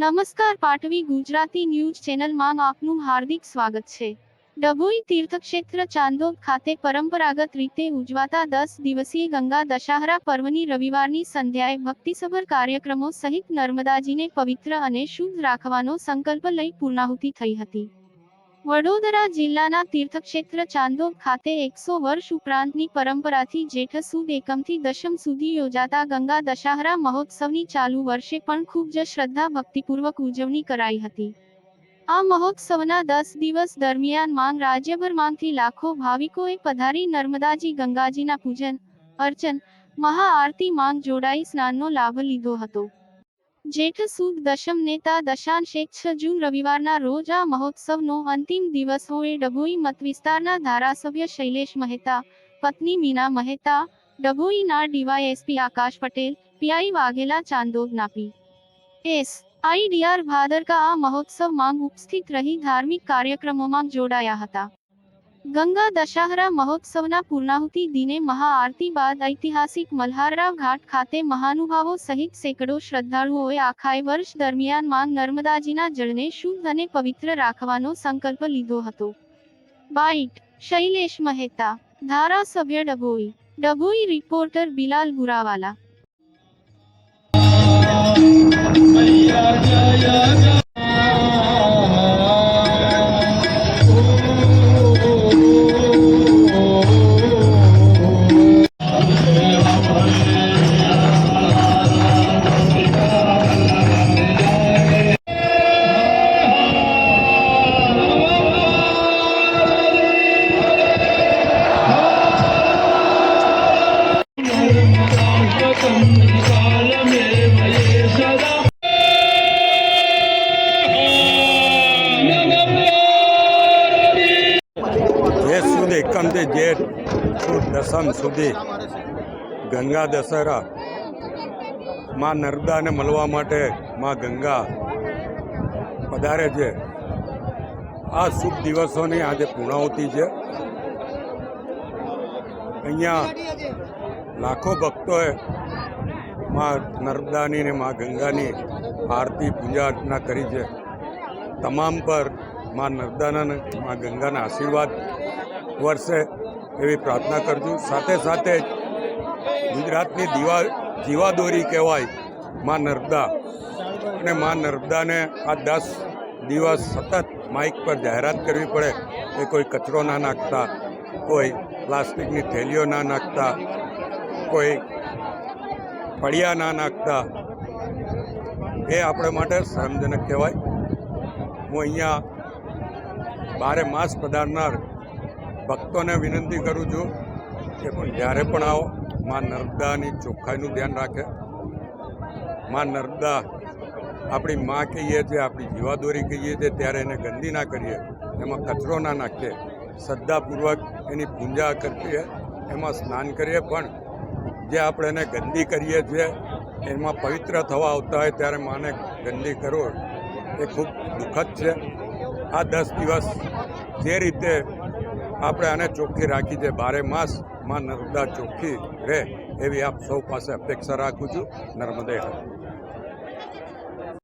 નમસ્કાર પાટવી ગુજરાતી ન્યૂઝ ચેનલમાં આપનું હાર્દિક સ્વાગત છે. ડભોઈ તીર્થક્ષેત્ર ચાંદોદ ખાતે પરંપરાગત રીતે ઉજવાતા દસ દિવસીય ગંગા દશહરા પર્વની રવિવારની સંધ્યાએ ભક્તિસભર કાર્યક્રમો સહિત નર્મદાજીને પવિત્ર અને શુદ્ધ રાખવાનો સંકલ્પ લઈ પૂર્ણાહુતિ થઈ હતી. વડોદરા જિલ્લાના તીર્થક્ષેત્ર ચાંદોદ ખાતે એકસો વર્ષ ઉપરાંતની પરંપરાથી જેઠ સુદ એકમથી દશમ સુધી યોજાતા ગંગા દશહરા મહોત્સવની ચાલુ વર્ષે પણ ખૂબ જ શ્રદ્ધા ભક્તિપૂર્વક ઉજવણી કરાઈ હતી. આ મહોત્સવના દસ દિવસ દરમિયાન માંગ રાજ્યભરમાંથી લાખો ભાવિકોએ પધારી નર્મદાજી ગંગાજીના પૂજન, અર્ચન, મહાઆરતી માંગ જોડાઈ સ્નાનનો લાભ લીધો હતો. જેઠ સુદ દશમ નેતા દશાંશ એક છ જૂન રવિવારના રોજ આ મહોત્સવનો અંતિમ દિવસ હોય ડભોઈ મત વિસ્તારના ધારાસભ્ય શૈલેષ મહેતા, પત્ની મીના મહેતા, ડભોઈના ડીવાયએસપી આકાશ પટેલ, પીઆઈ વાઘેલા ચાંદોદ નાપી એસ આઈડીઆર ભાદરકા આ મહોત્સવમાં ઉપસ્થિત રહી ધાર્મિક કાર્યક્રમોમાં જોડાયા હતા. ગંગા દશાહરા મહોત્સવના પૂર્ણાહુતિ દિને મહાઆરતી બાદ ઐતિહાસિક મલ્હારરાવ ઘાટ ખાતે મહાનુભાવો સહિત સેંકડો શ્રદ્ધાળુઓએ આખાય વર્ષ દરમિયાન માંગ નર્મદાજીના જળને શુદ્ધ અને પવિત્ર રાખવાનો સંકલ્પ લીધો હતો. બાઇટ, શૈલેષ મહેતા, ધારાસભ્ય ડભોઈ ડભોઈ રિપોર્ટર બિલાલ ગુરાવાલા. એકમથી જેઠ સુદ દસમ સુધી ગંગા દશેરા માં નર્મદાને મળવા માટે માં ગંગા પધારે છે. આ શુભ દિવસોની આજે પૂર્ણાહુતિ છે. અહીંયા લાખો ભક્તોએ માં નર્મદાની ને માં ગંગાની આરતી પૂજા અર્ચના કરી છે. તમામ પરમાં નર્મદાના માં ગંગાના આશીર્વાદ વર્ષે એવી પ્રાર્થના કરજો. સાથે સાથે ગુજરાતની દીવા જીવાદોરી કહેવાયમાં નર્મદા. અને માં નર્મદાને આ દસ દિવસ સતત માઇક પર જાહેરાત કરવી પડે કે કોઈ કચરો ના નાખતા, કોઈ પ્લાસ્ટિકની થેલીઓ ના નાખતા, કોઈ ફળિયા ના નાખતા. એ આપણે માટે શરમજનક કહેવાય. હું અહીંયા બારે માસ પધારનાર ભક્તોને વિનંતી કરું છું કે પણ જ્યારે પણ આવો, માં નર્મદાની ચોખ્ખાઈનું ધ્યાન રાખે. માં નર્મદા આપણી માં કહીએ છીએ આપણી જીવાદોરી કહીએ છીએ ત્યારે એને ગંદી ના કરીએ. એમાં કચરો ના નાખીએ. શ્રદ્ધાપૂર્વક એની પૂજા કરીએ એમાં સ્નાન કરીએ. પણ જે આપણે એને ગંદી કરીએ છીએ, એમાં પવિત્ર થવા આવતા હોય ત્યારે માને ગંદી કરો એ ખૂબ દુઃખદ છે. આ દસ દિવસ જે રીતે આપણે આને ચોખ્ખી રાખી દે બારે માસમાં નર્મદા ચોખ્ખી રહે એવી આપ સૌ પાસે અપેક્ષા રાખું છું. નર્મદે